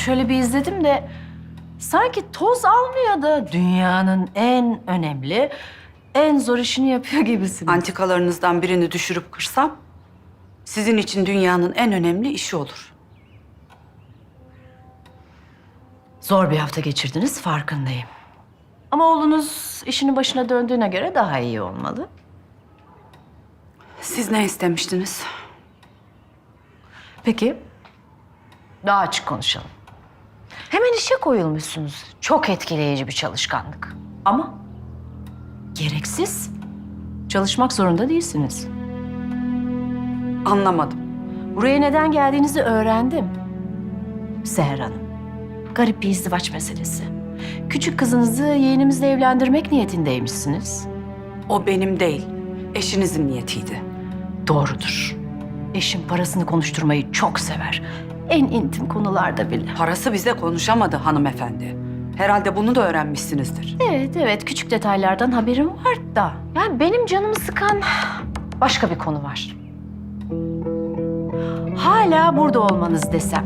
şöyle bir izledim de sanki toz almıyor da dünyanın en önemli, en zor işini yapıyor gibisiniz. Antikalarınızdan birini düşürüp kırsam sizin için dünyanın en önemli işi olur. Zor bir hafta geçirdiniz farkındayım. Ama oğlunuz işinin başına döndüğüne göre daha iyi olmalı. Siz ne istemiştiniz? Peki, daha açık konuşalım. İşe koyulmuşsunuz. Çok etkileyici bir çalışkanlık. Ama gereksiz. Çalışmak zorunda değilsiniz. Anlamadım. Buraya neden geldiğinizi öğrendim. Seher Hanım. Garip bir izdivaç meselesi. Küçük kızınızı yeğenimizle evlendirmek niyetindeymişsiniz. O benim değil, eşinizin niyetiydi. Doğrudur. Eşim parasını konuşturmayı çok sever. En intim konularda bile. Parası bize konuşamadı hanımefendi. Herhalde bunu da öğrenmişsinizdir. Evet, evet. Küçük detaylardan haberim var da. Yani benim canımı sıkan başka bir konu var. Hala burada olmanız desem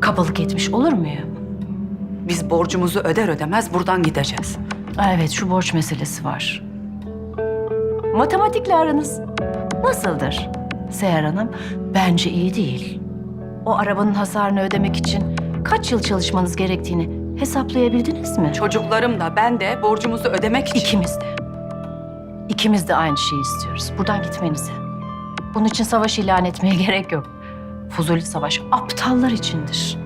kabalık etmiş olur muyum? Biz borcumuzu öder ödemez buradan gideceğiz. Evet, şu borç meselesi var. Matematikle aranız nasıldır Seher Hanım? Bence iyi değil. O arabanın hasarını ödemek için kaç yıl çalışmanız gerektiğini hesaplayabildiniz mi? Çocuklarım da ben de borcumuzu ödemek için... İkimiz de. İkimiz de aynı şeyi istiyoruz. Buradan gitmenizi. Bunun için savaş ilan etmeye gerek yok. Fuzuli savaş aptallar içindir.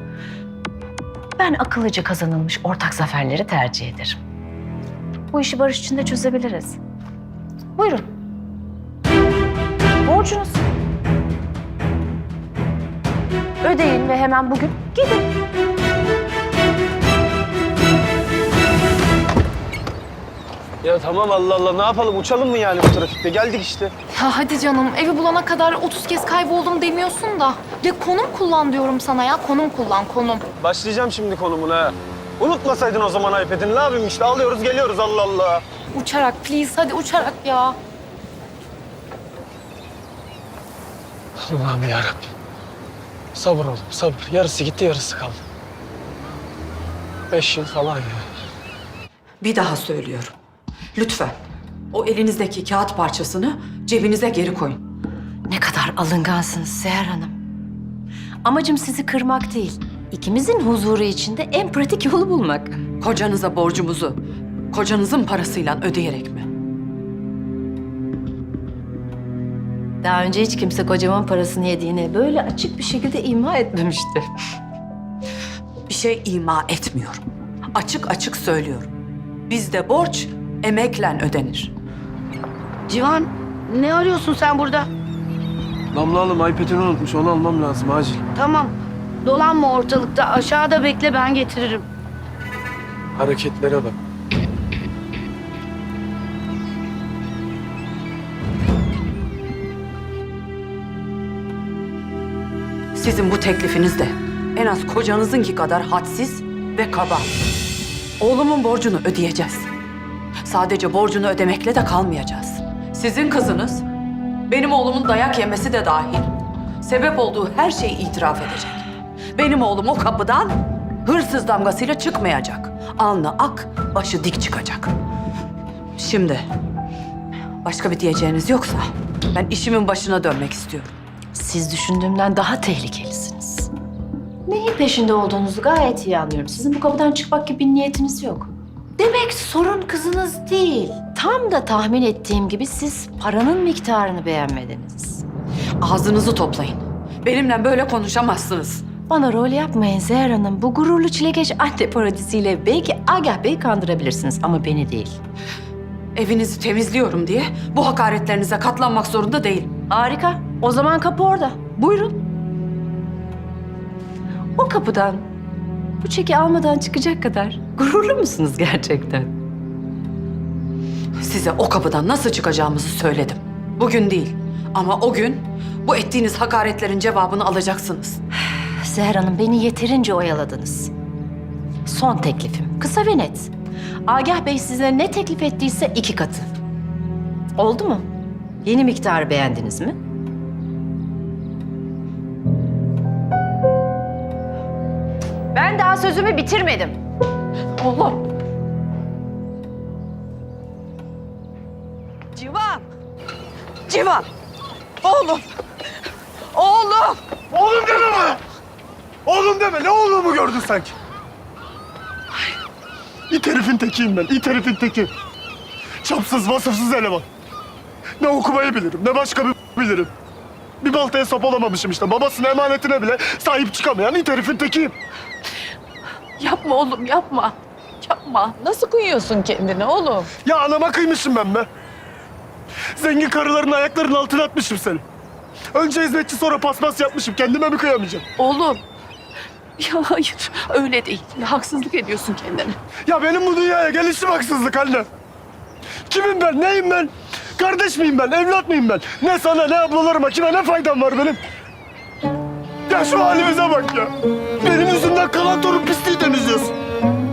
Ben akıllıca kazanılmış ortak zaferleri tercih ederim. Bu işi barış içinde çözebiliriz. Buyurun. Borcunuz. Ödeyin ve hemen bugün gidin. Ya tamam Allah Allah ne yapalım uçalım mı yani bu trafikte? Geldik işte. Ya hadi canım evi bulana kadar 30 kez kayboldum demiyorsun da. Ya konum kullan diyorum sana ya konum kullan konum. Başlayacağım şimdi konumuna. Unutmasaydın o zaman iPad'ini ne yapayım işte alıyoruz geliyoruz Allah Allah. Uçarak please hadi uçarak ya. Allah'ım yarabbim. Sabır oğlum sabır. Yarısı gitti yarısı kaldı. Beş yıl falan ya. Bir daha söylüyorum. Lütfen o elinizdeki kağıt parçasını cebinize geri koyun. Ne kadar alıngansınız Seher Hanım. Amacım sizi kırmak değil. İkimizin huzuru içinde en pratik yolu bulmak. Kocanıza borcumuzu kocanızın parasıyla ödeyerek mi? Daha önce hiç kimse kocamın parasını yediğini böyle açık bir şekilde ima etmemişti. Bir şey ima etmiyorum. Açık açık söylüyorum. Bizde borç emekle ödenir. Civan ne arıyorsun sen burada? Damla Hanım iPad'ini unutmuş onu almam lazım acil. Tamam. Dolanma ortalıkta. Aşağıda bekle ben getiririm. Hareketlere bak. Sizin bu teklifiniz de en az kocanızınki kadar hadsiz ve kaba. Oğlumun borcunu ödeyeceğiz. Sadece borcunu ödemekle de kalmayacağız. Sizin kızınız benim oğlumun dayak yemesi de dahil sebep olduğu her şeyi itiraf edecek. Benim oğlum o kapıdan hırsız damgasıyla çıkmayacak. Alnı ak, başı dik çıkacak. Şimdi başka bir diyeceğiniz yoksa ben işimin başına dönmek istiyorum. Siz düşündüğümden daha tehlikelisiniz. Neyin peşinde olduğunuzu gayet iyi anlıyorum. Sizin bu kapıdan çıkmak gibi bir niyetiniz yok. Demek sorun kızınız değil. Tam da tahmin ettiğim gibi siz paranın miktarını beğenmediniz. Ağzınızı toplayın. Benimle böyle konuşamazsınız. Bana rol yapmayın Seher Hanım. Bu gururlu çilekeş anne parodisiyle belki Agah Bey'i kandırabilirsiniz ama beni değil. Evinizi temizliyorum diye bu hakaretlerinize katlanmak zorunda değilim. Harika. O zaman kapı orada. Buyurun. O kapıdan bu çeki almadan çıkacak kadar gururlu musunuz gerçekten? Size o kapıdan nasıl çıkacağımızı söyledim. Bugün değil ama o gün bu ettiğiniz hakaretlerin cevabını alacaksınız. Seher Hanım beni yeterince oyaladınız. Son teklifim. Kısa ve net. Agah Bey size ne teklif ettiyse iki katı. Oldu mu? Yeni miktarı beğendiniz mi? Daha sözümü bitirmedim. Oğlum. Civan. Civan. Oğlum. Oğlum. Oğlum deme bana! Oğlum deme, ne oğlumu gördün sanki? İt herifin tekiyim ben, it herifin teki. Çapsız, vasıfsız eleman. Ne okumayı bilirim, ne başka bir bilirim. Bir baltaya sap olamamışım işte. Babasının emanetine bile sahip çıkamayan it herifin tekiyim. Yapma oğlum yapma. Yapma. Nasıl kıyıyorsun kendini oğlum? Ya anama kıymışım ben be. Zengin karıların ayaklarının altına atmışım seni. Önce hizmetçi sonra paspas yapmışım. Kendime mi kıyamayacağım? Oğlum. Ya hayır öyle değil. Haksızlık ediyorsun kendine. Ya benim bu dünyaya gelişim haksızlık anne. Kimim ben, neyim ben? Kardeş miyim ben, evlat mıyım ben? Ne sana, ne ablalarıma, kime ne faydam var benim? Ya şu halimize bak ya. Benim yüzümden kalan torun pisliği temizliyorsun.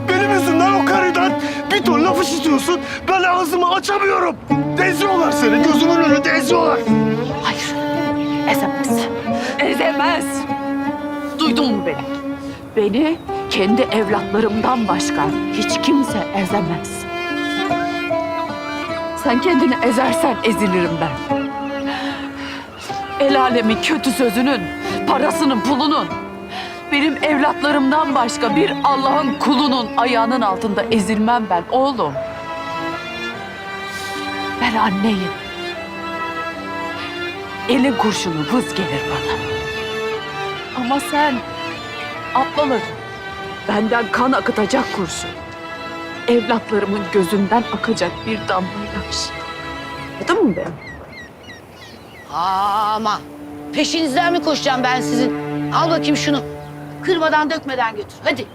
Benim yüzümden o karıdan bir ton laf işitiyorsun. Ben ağzımı açamıyorum. Eziyorlar seni, gözümün önünde eziyorlar. Hayır. Ezemez. Ezemez. Duydun mu beni? Beni kendi evlatlarımdan başka hiç kimse ezemez. Sen kendini ezersen ezilirim ben. El alemin kötü sözünün, parasının, pulunun, benim evlatlarımdan başka bir Allah'ın kulunun ayağının altında ezilmem ben oğlum. Ben anneyim. Elin kurşunu vız gelir bana. Ama sen ablaların benden kan akıtacak kurşun. Evlatlarımın gözünden akacak bir damla yaş. Anladın mı beni? Ama peşinizden mi koşacağım ben sizin? Al bakayım şunu. Kırmadan dökmeden götür. Hadi.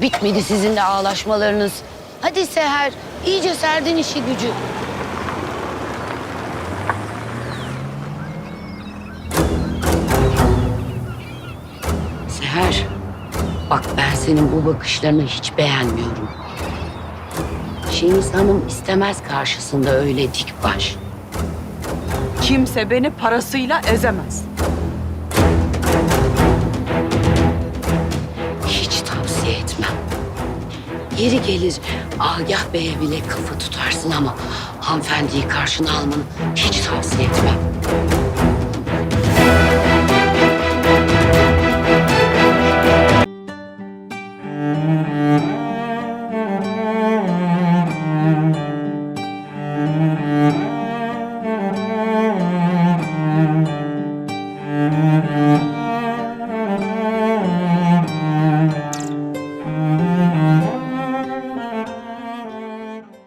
Bitmedi sizin de ağlaşmalarınız. Hadi Seher, iyice serdin işi gücü. Seher, bak ben senin bu bakışlarını hiç beğenmiyorum. Şeniz Hanım istemez karşısında öyle dik baş. Kimse beni parasıyla ezemez. Hiç tavsiye etmem. Yeri gelir Agah Bey'e bile kafa tutarsın ama hanımefendiyi karşına almanı hiç tavsiye etmem.